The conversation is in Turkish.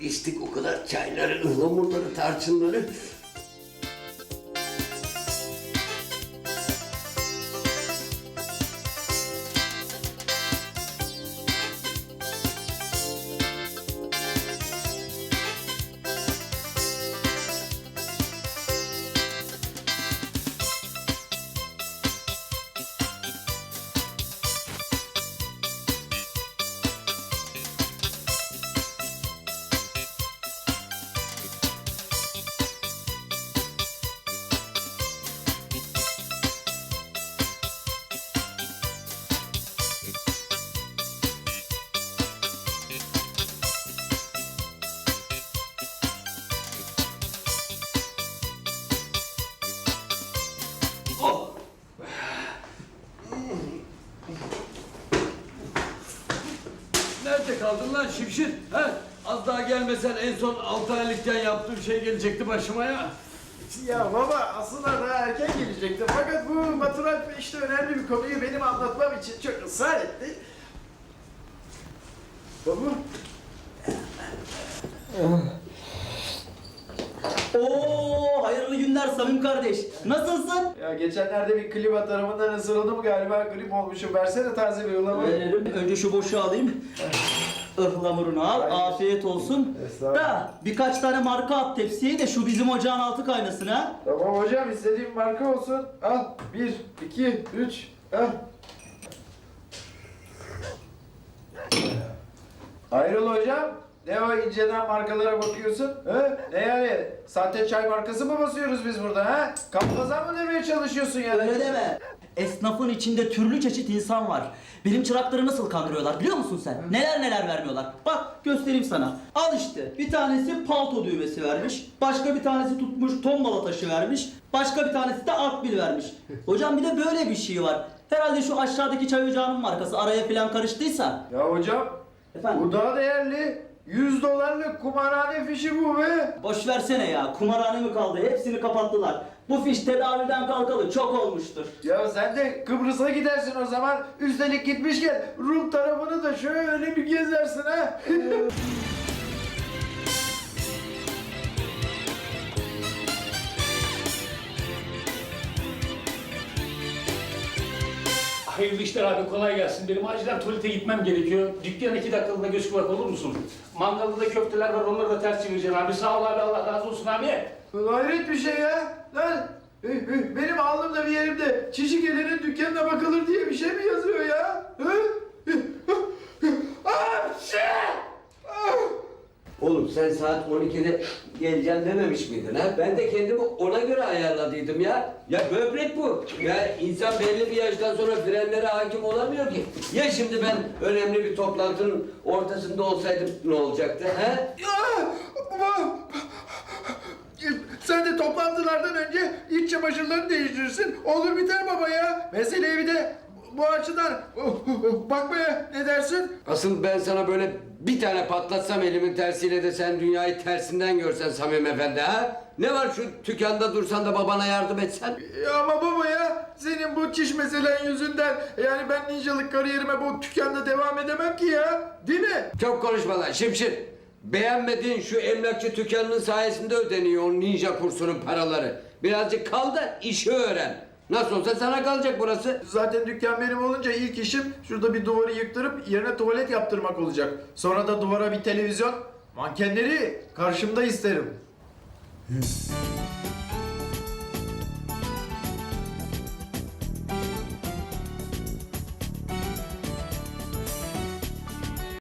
içtik o kadar çayları, ıhlamurları, tarçınları. Nerede kaldın lan Şimşir? Ha? Az daha gelmesen en son 6 aylıkken yaptığım şey gelecekti başıma ya. Ya baba aslında daha erken gelecekti fakat bu Batural işte önemli bir konuyu benim anlatmam için çok ısrar etti. Baba Oo, hayırlı günler Samim kardeş. Nasılsın? ya geçenlerde bir klima tarafından ısırıldım galiba grip olmuşum versene taze bir ılama. Veririm. Önce şu boşu alayım. Ihlamurunu al, Ay. afiyet olsun. Estağfurullah. Da birkaç tane marka at tepsiye de şu bizim ocağın altı kaynasın ha. Tamam hocam istediğim marka olsun. Al bir, iki, üç, al. Ayrıl hocam. Ne o inceden markalara bakıyorsun? He? Ne yani? Sahte çay markası mı basıyoruz biz burada ha? Kalpazan mı demeye çalışıyorsun yani? Öyle deme. Esnafın içinde türlü çeşit insan var. Benim çırakları nasıl kandırıyorlar biliyor musun sen? Neler neler vermiyorlar. Bak göstereyim sana. Al işte. Bir tanesi palto düğmesi vermiş. Başka bir tanesi tutmuş tombala taşı vermiş. Başka bir tanesi de akbil vermiş. Hocam bir de böyle bir şey var. Herhalde şu aşağıdaki çay ocağının markası araya falan karıştıysa. Ya hocam Efendim? bu daha değerli. 100 dolarlık kumarhane fişi bu be. Boş versene ya. Kumarhane mi kaldı? Hepsini kapattılar. Bu fiş tedaviden kalkalı çok olmuştur. Ya sen de Kıbrıs'a gidersin o zaman. Üstelik gitmişken Rum tarafını da şöyle bir gezersin ha. Hayırlı işler abi kolay gelsin. Benim acilen tuvalete gitmem gerekiyor. Dükkana iki dakikalığına göz kulak olur musun? Mangalda da köfteler var onları da ters çevireceğim abi. Sağ ol abi Allah razı olsun abi. Hayret bir şey ya. Lan benim alnımda bir yerimde çişi gelenin dükkanına bakılır diye bir şey sen saat 12'de geleceğim dememiş miydin ha? Ben de kendimi ona göre ayarladıydım ya. Ya böbrek bu. Ya insan belli bir yaştan sonra frenlere hakim olamıyor ki. Ya şimdi ben önemli bir toplantının ortasında olsaydım ne olacaktı ha? Baba! Sen de toplantılardan önce iç çamaşırlarını değiştirirsin. Olur biter baba ya. Meseleye bir de bu açıdan bakmaya ne dersin? Asıl ben sana böyle bir tane patlatsam elimin tersiyle de sen dünyayı tersinden görsen Samim Efendi ha? Ne var şu dükkanda dursan da babana yardım etsen? Ya ama baba ya senin bu çiş meselen yüzünden yani ben ninjalık kariyerime bu dükkanda devam edemem ki ya. Değil mi? Çok konuşma lan Şimşir. Beğenmediğin şu emlakçı dükkanının sayesinde ödeniyor o ninja kursunun paraları. Birazcık kal da işi öğren. Nasıl olsa sana kalacak burası. Zaten dükkan benim olunca ilk işim şurada bir duvarı yıktırıp yerine tuvalet yaptırmak olacak. Sonra da duvara bir televizyon, mankenleri karşımda isterim.